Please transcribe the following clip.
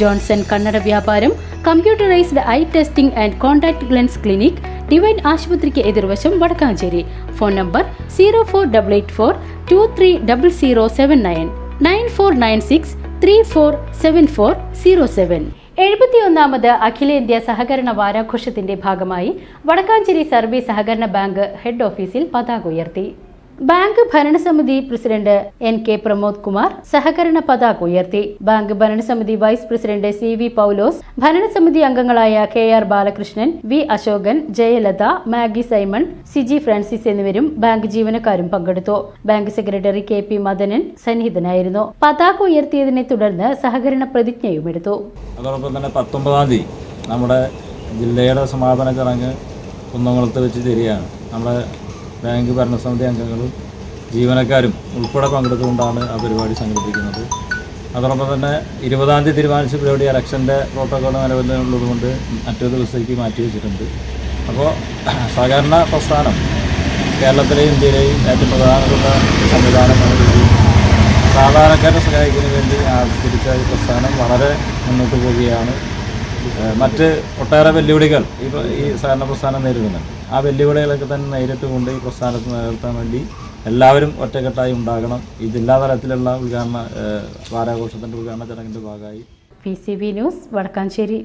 Johnson കണ്ണട വ്യാപാരം computerised eye testing and contact lens clinic Divine ആശുപത്രിക്ക് എതിർവശം Vadakkanchery. Phone number zero four double eight four two three double zero seven nine nine four nine six three four seven four zero seven എഴുപത്തിയൊന്നാമത് അഖിലേന്ത്യാ സഹകരണ വാരാഘോഷത്തിന്റെ ഭാഗമായി Vadakkanchery service സഹകരണ bank head ഓഫീസിൽ പതാക ഉയർത്തി. Bank ഭരണസമിതി president N K Pramod Kumar സഹകരണ പതാക ഉയർത്തി. ബാങ്ക് ഭരണസമിതി vice president C V Paulose ഭരണസമിതി അംഗങ്ങളായ K R Balakrishnan V Ashokan Jayalatha Maggie Simon Siji Francis എന്നിവരും ബാങ്ക് ജീവനക്കാരും പങ്കെടുത്തു. Bank secretary K P Madanan സന്നിഹിതനായിരുന്നു. പതാക ഉയർത്തിയതിനെ തുടർന്ന് സഹകരണ പ്രതിജ്ഞയും എടുത്തു. നമ്മുടെ ജില്ലയുടെ സമാപന ചടങ്ങ് കുന്നംകുളത്ത് വെച്ച് തരികയാണ് നമ്മുടെ ബാങ്ക് ഭരണസമിതി അംഗങ്ങളും ജീവനക്കാരും ഉൾപ്പെടെ പങ്കെടുത്തുകൊണ്ടാണ് ആ പരിപാടി സംഘടിപ്പിക്കുന്നത്. അതോടൊപ്പം തന്നെ ഇരുപതാം തീയതി തീരുമാനിച്ച പരിപാടി ഇലക്ഷന്റെ പ്രോട്ടോകോൾ നിലവിലുള്ളതുകൊണ്ട് മറ്റൊരു ദിവസത്തേക്ക് മാറ്റി വെച്ചിട്ടുണ്ട്. അപ്പോൾ സഹകരണ പ്രസ്ഥാനം കേരളത്തിലെയും ഇന്ത്യയിലെയും ഏറ്റവും പ്രധാനപ്പെട്ട സംവിധാനമാണ് സാധാരണക്കാരെ സഹായിക്കുന്നതിന് വേണ്ടി ആവിഷ്കരിച്ച ഈ പ്രസ്ഥാനം വളരെ മുന്നോട്ട് പോവുകയാണ്. മറ്റ് ഒട്ടേറെ വെല്ലുവിളികൾ ഈ സഹകരണ പ്രസ്ഥാനം നേരിടുന്നുണ്ട്. ആ വെല്ലുവിളികളൊക്കെ തന്നെ നേരിട്ട് കൊണ്ട് ഈ പ്രസ്ഥാനത്ത് നിലനിർത്താൻ വേണ്ടി എല്ലാവരും ഒറ്റക്കെട്ടായി ഉണ്ടാകണം. ഈ ജില്ലാ തലത്തിലുള്ള ഉദ്ഘാടന വാരാഘോഷത്തിന്റെ ഉദ്ഘാടന ചടങ്ങിന്റെ ഭാഗമായി. P C B news Vadakkanchery.